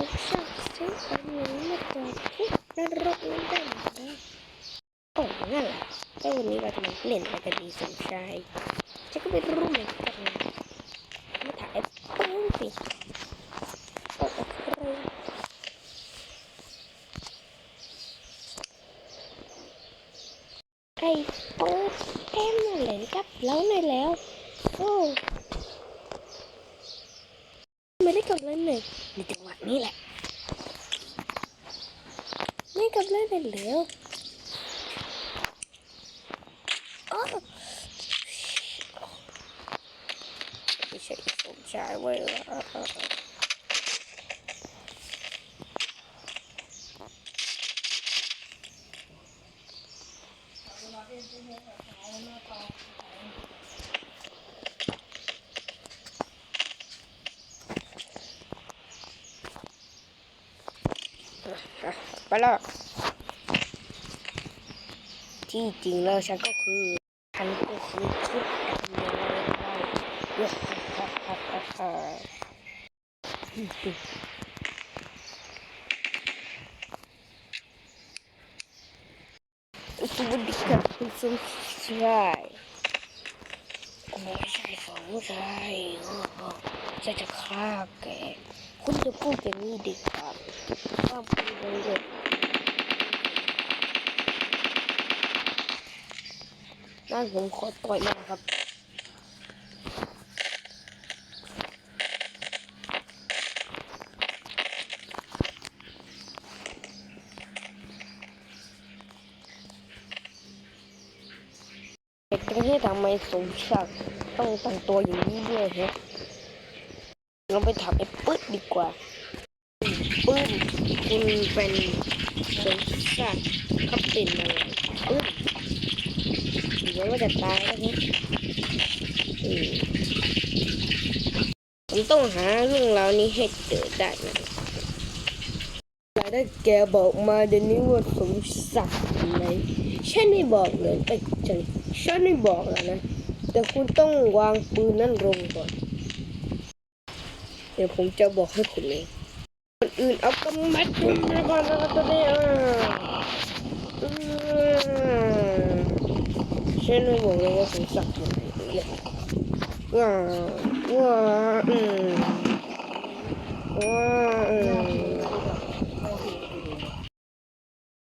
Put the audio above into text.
สุขชาติเสียอันนี้มาจากคุกนรกนั้นได้ไหมโอ้นั่นแหละแล้ววันนี้เราจะมาเล่นอะไรกันดีสมชายฉันก็ไม่รู้เหมือนกันมาถ่ายปื้งสิโอ้โหไอ้โป๊ดแอมมเล่นกับเราหน่อยแล้ว โอ้ไม่ได้กับ เล่นเลยในจังหวะนี้แหละไม่กับเล่นเลยแล้วอ้าวไม่ใช่สมชายเว้ย ไปแล้วที่จริงแล้วฉันก็คือฉันก็คือชุดแอมเบลได้ฮ่าฮ่าฮ่าฮ่าสวัสดีครับคุณสมชายโอ้ไม่ใช่สมชายโอ้ฉันจะฆ่าแกคุณจะพูดอย่างนี้ดีกว่าห้ามพูดเลยเลย นั่นผมขอต่อยนะครับเด็กประเทศทำไมสมศักดิ์ต้องแต่งตัวอย่างนี้ด้วยฮะเราไปถามไอ้ปึ๊ดดีกว่าปื้มคุณเป็นสมศักดิ์เขาเป็นอะไรปื้มเดี๋ย ว่าจะตายแล้วนะผมต้องหาเรื่องราวนี้ให้เจอได้นะแต่ถ้าแกบอกมาเดี๋ยวนี้ว่าสมศักดิ์อยู่ไหนฉันไม่บอกเลยไอ้ยฉันฉันไม่บอกแล้วนะ แต่คุณต้องวางปืนนั่นลงก่อน เดี๋ยวผมจะบอกให้คุณเองคนอื่นเอากำมัดปืนมาก่อนนะตัวเนี้ยอืม ฉันไม่บอกเลยว่าผ